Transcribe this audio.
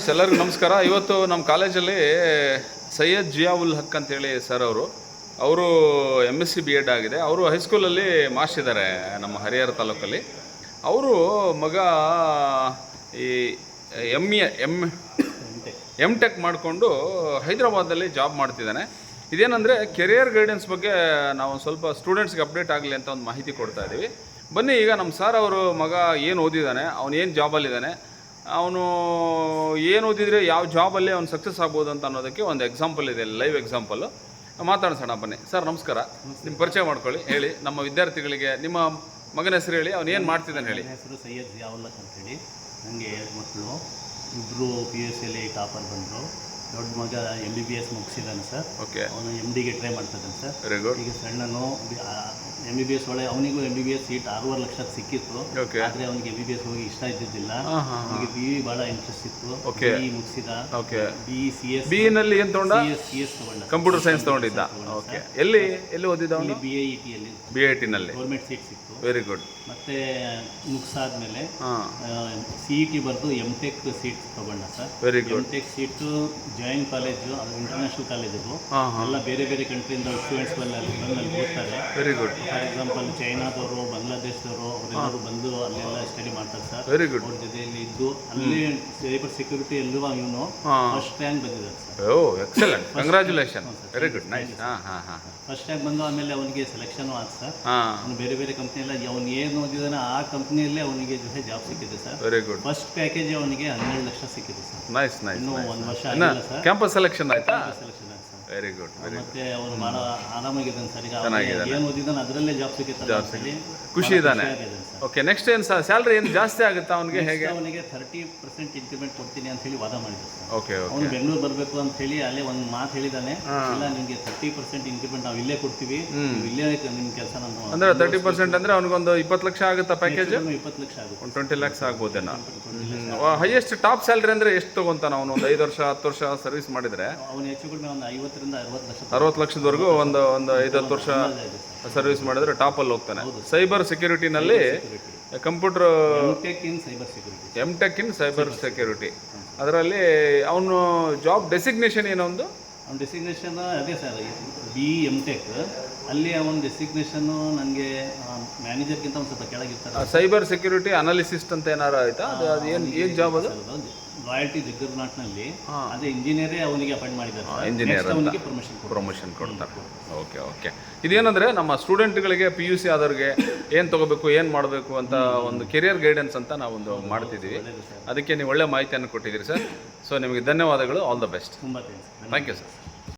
ಎಲ್ಲರಿಗೂ ನಮಸ್ಕಾರ. ಇವತ್ತು ನಮ್ಮ ಕಾಲೇಜಲ್ಲಿ ಸೈಯದ್ ಜಿಯಾವುಲ್ ಹಕ್ ಅಂತೇಳಿ ಸರ್ ಅವರು. ಅವರು M S C B Ed ಆಗಿದೆ ಅವರು ಹೈಸ್ಕೂಲಲ್ಲಿ ಮಾಸ್ಟ್ ಇದ್ದಾರೆ ನಮ್ಮ ಹರಿಹರ ತಾಲೂಕಲ್ಲಿ. ಅವರು ಮಗ ಈ M A M M tech ಮಾಡಿಕೊಂಡು ಹೈದರಾಬಾದಲ್ಲಿ ಜಾಬ್ ಮಾಡ್ತಿದ್ದಾನೆ. ಇದೇನಂದರೆ ಕೆರಿಯರ್ ಗೈಡೆನ್ಸ್ ಬಗ್ಗೆ ನಾವು ಸ್ವಲ್ಪ ಸ್ಟೂಡೆಂಟ್ಸ್ಗೆ ಅಪ್ಡೇಟ್ ಆಗಲಿ ಅಂತ ಒಂದು ಮಾಹಿತಿ ಕೊಡ್ತಾ ಇದ್ದೀವಿ ಬನ್ನಿ, ಈಗ ನಮ್ಮ ಸರ್ ಅವರು ಮಗ ಏನು ಓದಿದ್ದಾನೆ, ಅವನು ಏನು ಜಾಬಲ್ಲಿದ್ದಾನೆ ಅವನು ಏನು ಓದಿದರೆ ಯಾವ ಜಾಬಲ್ಲಿ ಅವ್ನು ಸಕ್ಸಸ್ ಆಗ್ಬೋದು ಅಂತ ಅನ್ನೋದಕ್ಕೆ ಒಂದು ಎಕ್ಸಾಂಪಲ್ ಇದೆ ಲೈವ್ ಎಕ್ಸಾಂಪಲ್ಲು ಮಾತಾಡ್ಸೋಣ ಬನ್ನಿ. ಸರ್ ನಮಸ್ಕಾರ. ನಿಮ್ಮ ಪರಿಚಯ ಮಾಡ್ಕೊಳ್ಳಿ ಹೇಳಿ. ನಮ್ಮ ವಿದ್ಯಾರ್ಥಿಗಳಿಗೆ ನಿಮ್ಮ ಮಗನ ಹೆಸರು ಹೇಳಿ ಅವ್ನು ಏನು ಮಾಡ್ತಿದ್ದಾನೆ ಹೇಳಿ. ಹೆಸರು ಸೈಯದ್ ಜಿಯಾವುಲ್ಲಕ್ ಅಂತೇಳಿ ನನಗೆ ಎರಡು ಮಕ್ಕಳು ಇಬ್ಬರು ಪಿ ಯು ಸಿಯಲ್ಲಿ ಟಾಪರ್ ಬಂದರು. ದೊಡ್ಡ ಮಗ ಎಂ ಬಿ ಬಿ ಎಸ್ ಮುಗಿಸಿದ್ದಾನೆ ಸರ್. ಓಕೆ ಅವನು ಎಂ ಡಿಗೆ ಟ್ರೈ ಮಾಡ್ತಿದ್ದಾನೆ ಸರ್. ವೆರಿ ಗುಡ್ ಈಗ ಸಣ್ಣನು ಎಂ ಬಿ ಬಿ ಎಸ್ ಒಳಗೆ ಅವನಿಗೂ M B B S seat ಆರೂವರೆ ಲಕ್ಷ ಸಿಕ್ಕಿತ್ತು. ಆದ್ರೆ ಆದರೆ ಅವನಿಗೆ ಎಂ ಬಿ ಬಿ ಎಸ್ ಹೋಗಿ ಇಷ್ಟ ಇದ್ದಿದ್ದಿಲ್ಲ. ಅವನಿಗೆ ಬಿ ಇ ಭಾಳ ಇಂಟ್ರೆಸ್ಟ್ ಇತ್ತು. Okay. ಬಿ ಮುಗಿಸಿದ. Okay B E C S B ನಲ್ಲಿ ಏನು ತೊಗೊಂಡ? ಸಿ ಎಸ್ ಸಿ ಎಸ್ ತಗೊಂಡ. ಕಂಪ್ಯೂಟರ್ ಸೈನ್ಸ್ ತಗೊಂಡಿದ್ದ. ಓಕೆ ಎಲ್ಲಿ ಎಲ್ಲಿ ಓದಿದ್ದ ಅವನು? ಬಿ ಇ ಟಿಯಲ್ಲಿ ಬಿ ಐ ಟಿನಲ್ಲಿ ಗೌರ್ಮೆಂಟ್ ಸೀಟ್ ಸಿಕ್ತು. ವೆರಿ ಗುಡ್ ಮತ್ತೆ ಮುಗಿಸಾದ್ಮೇಲೆ ಹಾಂ. ಸಿ ಇ ಟಿ ಬರೆದು ಎಂ ಟೆಕ್ ಸೀಟ್ ತಗೊಂಡ sir. Very M tech seat join college ಅದು ಇಂಟರ್ನ್ಯಾಷನಲ್ ಕಾಲೇಜ್ ಅದು. ಹಾಂ ಹಾಂ. ಎಲ್ಲ ಬೇರೆ ಬೇರೆ ಕಂಟ್ರಿಯಿಂದ ಸ್ಟೂಡೆಂಟ್ಸ್ಗಳೆಲ್ಲ ಅಲ್ಲಿ ಬಂದು ಅಲ್ಲಿ ಓದ್ತಾರೆ ವೆರಿ ಗುಡ್ ಫಾರ್ ಎಕ್ಸಾಂಪಲ್ ಚೈನಾದವರು ಬಾಂಗ್ಲಾದೇಶದವರು ಅವರೆಲ್ಲರೂ ಬಂದು ಅಲ್ಲೆಲ್ಲ ಸ್ಟಡಿ ಮಾಡ್ತಾರೆ ಸರ್ ವೆರಿ ಗುಡ್ ಅವ್ರ ಜೊತೆಯಲ್ಲಿ ಇದ್ದು ಅಲ್ಲಿ ಸೈಬರ್ ಸೆಕ್ಯೂರಿಟಿ ಎಲ್ಲೂ ಇವನು? ಫಸ್ಟ್ ರ್ಯಾಂಕ್ ಬಂದಿದ್ದಾರೆ sir oh excellent congratulation very good nice ಹಾಂ ಹಾಂ ಹಾಂ. ಫಸ್ಟ್ ರ್ಯಾಂಕ್ ಬಂದು ಆಮೇಲೆ ಅವನಿಗೆ ಸೆಲೆಕ್ಷನ್ ಆಯ್ತು ಸರ್ ಅವ್ನು ಬೇರೆ ಬೇರೆ ಕಂಪ್ನಿಯಲ್ಲ ಅವನು ಏನು ಓದಿದಾನೆ ಆ ಕಂಪ್ನಿಯಲ್ಲೇ ಅವನಿಗೆ ಜೊತೆ ಜಾಬ್ ಸಿಕ್ಕಿದೆ sir very good first package ಅವನಿಗೆ ಹನ್ನೆರಡು ಲಕ್ಷ ಸಿಕ್ಕಿದೆ ಸರ್ ನೈಸ್ ನೈಸ್ ಇನ್ನೂ ಒಂದು ವರ್ಷ ಕ್ಯಾಂಪಸ್ ಸೆಲೆಕ್ಷನ್ ಆಯ್ತಾ? ಸೆಲೆಕ್ಷನ್ ಆಯ್ತು ವೆರಿ ಗುಡ್ ಮತ್ತೆ ಆರಾಮಾಗಿದ್ದಾನೆ ಸರ್. ಅವ್ನಿಗೆ ಏನು ಓದಿದ್ದಾನೆ ಅದರಲ್ಲೇ ಜಾಬ್ ಸಿಗುತ್ತೆ ಖುಷಿ ಇದ್ದಾನೆ. ಓಕೆ ನೆಕ್ಸ್ಟ್ ಏನು ಸ್ಯಾಲ್ರಿ ಏನು ಜಾಸ್ತಿ ಆಗುತ್ತಾ ಅವನಿಗೆ ಹೇಗೆ? ಅವನಿಗೆ ತರ್ಟಿ ಪರ್ಸೆಂಟ್ ಇನ್ಕ್ರಿಮೆಂಟ್ ಕೊಡ್ತೀನಿ ಅಂತ ಹೇಳಿ ವಾದ ಮಾಡಿದ್ರು ಓಕೆ ಅವನು ಬೆಂಗಳೂರು ಬರಬೇಕು ಅಂತ ಹೇಳಿ ಅಲ್ಲೇ ಒಂದು ಮಾತು ಹೇಳಿದಾನೆ. ಇಲ್ಲ ನಿಮಗೆ ತರ್ಟಿ ಪರ್ಸೆಂಟ್ ಇನ್ಕ್ರಿಮೆಂಟ್ ನಾವು ಇಲ್ಲೇ ಕೊಡ್ತೀವಿ. ಇಲ್ಲೇ ನಿಮ್ಮ ಕೆಲಸ ನಾನು ಅಂದ್ರೆ ತರ್ಟಿ ಪರ್ಸೆಂಟ್ ಅಂದ್ರೆ ಅವನಿಗೊಂದು ಇಪ್ಪತ್ತು ಲಕ್ಷ ಆಗುತ್ತಾ ಪ್ಯಾಕೇಜ್ ಇಪ್ಪತ್ತು ಲಕ್ಷ ಆಗುತ್ತೆ. ಒಂದು ಟ್ವೆಂಟಿ ಲ್ಯಾಕ್ಸ್ ಆಗ್ಬೋದೇನೋ. ಹೈಯೆಸ್ಟ್ ಟಾಪ್ ಸ್ಯಾಲ್ರಿ ಅಂದ್ರೆ ಎಷ್ಟು ತಗೊಂತಾನ ಅವನು? ಒಂದು ಐದು ವರ್ಷ ಹತ್ತು ವರ್ಷ ಸರ್ವಿಸ್ ಮಾಡಿದ್ರೆ? ಅವನು ಹೆಚ್ಚು ಕಡಿಮೆ ಒಂದು ಐವತ್ತರಿಂದ ಅರವತ್ತು ಲಕ್ಷ ಅರವತ್ತು ಲಕ್ಷದವರೆಗೂ ಒಂದು ಒಂದು ಐದು ಹತ್ತು ವರ್ಷ ಸರ್ವಿಸ್ ಮಾಡಿದ್ರೆ ಟಾಪಲ್ಲಿ ಹೋಗ್ತಾನೆ. Cyber ಸೆಕ್ಯೂರಿಟಿನಲ್ಲಿ computer tech in cyber security M tech in cyber security ಅದರಲ್ಲಿ ಅವನು ಜಾಬ್ ಡೆಸಿಗ್ನೇಷನ್ ಏನೋ ಒಂದು ಅವ್ನ ಡೆಸಿಗ್ನೇಷನ್ ಅದೇ ಸರ್ ಬಿ ಎಂ ಟೆಕ್ ಅಲ್ಲಿ ಅವನ ಡೆಸಿಗ್ನೇಷನ್ನು ನನಗೆ ಮ್ಯಾನೇಜರ್ಗಿಂತ ಒಂದು ಸ್ವಲ್ಪ ಕೆಳಗಿರ್ತಾರೆ. ಸೈಬರ್ ಸೆಕ್ಯೂರಿಟಿ ಅನಾಲಿಸಿಸ್ಟ್ ಅಂತ ಏನಾರು ಆಯಿತಾ? ಅದು ಅದು ಏನು ಏನು ಜಾಬ್ ಅದು? ರಾಯಲ್ಟಿ ಜಗ್ಗರ್ನಾಟ್ನಲ್ಲಿ ಅದೇ ಇಂಜಿನಿಯರೇ ಅವನಿಗೆ ಅಪಾಯಿಂಟ್ ಮಾಡಿದ್ದಾರೆ ಇಂಜಿನಿಯರ್ ಅವನಿಗೆ ಪರ್ಮಿಷನ್ ಪ್ರಮೋಷನ್ ಕೊಡ್ತಾರೆ. Okay okay. ಇದೇನಂದರೆ ನಮ್ಮ ಸ್ಟೂಡೆಂಟ್ಗಳಿಗೆ ಪಿ ಯು ಸಿ ಆದವ್ರಿಗೆ ಏನು ತಗೋಬೇಕು ಏನು ಮಾಡಬೇಕು ಅಂತ ಒಂದು ಕೆರಿಯರ್ ಗೈಡೆನ್ಸ್ ಅಂತ ನಾವೊಂದು ಮಾಡ್ತಿದ್ದೀವಿ. ಅದಕ್ಕೆ ನೀವು ಒಳ್ಳೆ ಮಾಹಿತಿಯನ್ನು ಕೊಟ್ಟಿದ್ದೀರಿ ಸರ್. ಸೊ ನಿಮಗೆ ಧನ್ಯವಾದಗಳು. ಆಲ್ ದ ಬೆಸ್ಟ್ ತುಂಬ ಥ್ಯಾಂಕ್ ಯು ಸರ್